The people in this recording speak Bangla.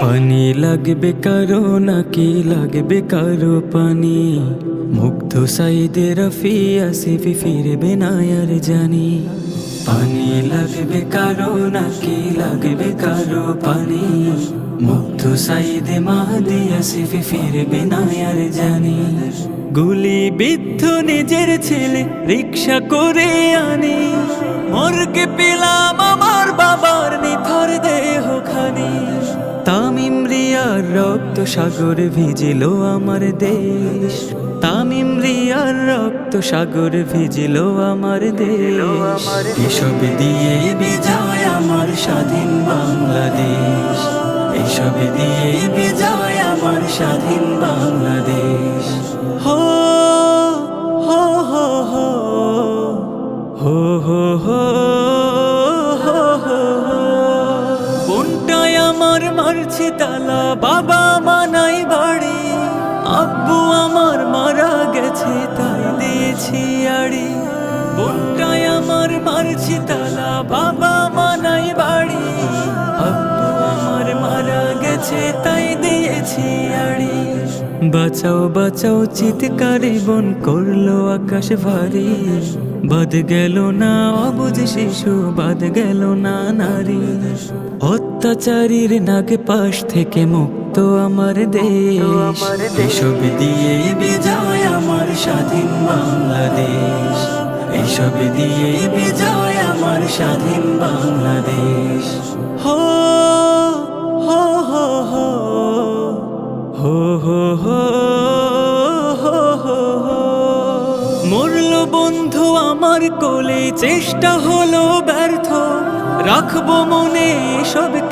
পানি লাগবে কারও নাকি লাগবে কারও পানি মুগ্ধ সাইদে রফি আসিফি ফিরবে না আর জানি পানি লাগবে কারও নাকি লাগবে কারও পানি মুগ্ধ সাইদে মাহাদি আসিফি ফিরবে না আর জানি গুলি বিদ্ধ নিজের ছেলে রিক্সা করে আনি মর্গে পেলাম আমার বাবার নিথর দেহ খানি। তামিম রিয়ার রক্ত সাগর ভিজিল আমার দেশ। তামিম রিয়ার রক্ত সাগর ভিজিল আমার দেশ। এসব দিয়ে বিজয় আমার স্বাধীন বাংলাদেশ। এসব দিয়ে বিজয় আমার স্বাধীন বাংলাদেশ। হো হো কোনটায় আমার মারছে তালা, বাবা মানাই বাড়ি। আব্বু আমার মারা গেছে, তাই দিয়েছি আড়ি। কোনটায় আমার মারছে তালা, বাবা মানাই বাড়ি। আব্বু আমার মারা গেছে, তাই দিয়েছি বাঁচাও বাঁচাও, চিৎকারে বন করল আকাশ ভারী। বাদ গেল না অবুঝ শিশু বাদ গেল না, নারী। অত্যাচারীর নাগ পাশ থেকে মুক্ত আমার দেশ। এসব দিয়ে বিজয় আমার স্বাধীন বাংলাদেশ। এসব দিয়ে বিজয় আমার স্বাধীন বাংলাদেশ। হো মরল বন্ধু আমার কোলে চেষ্টা হলো ব্যর্থ। রাখব মনে সবকে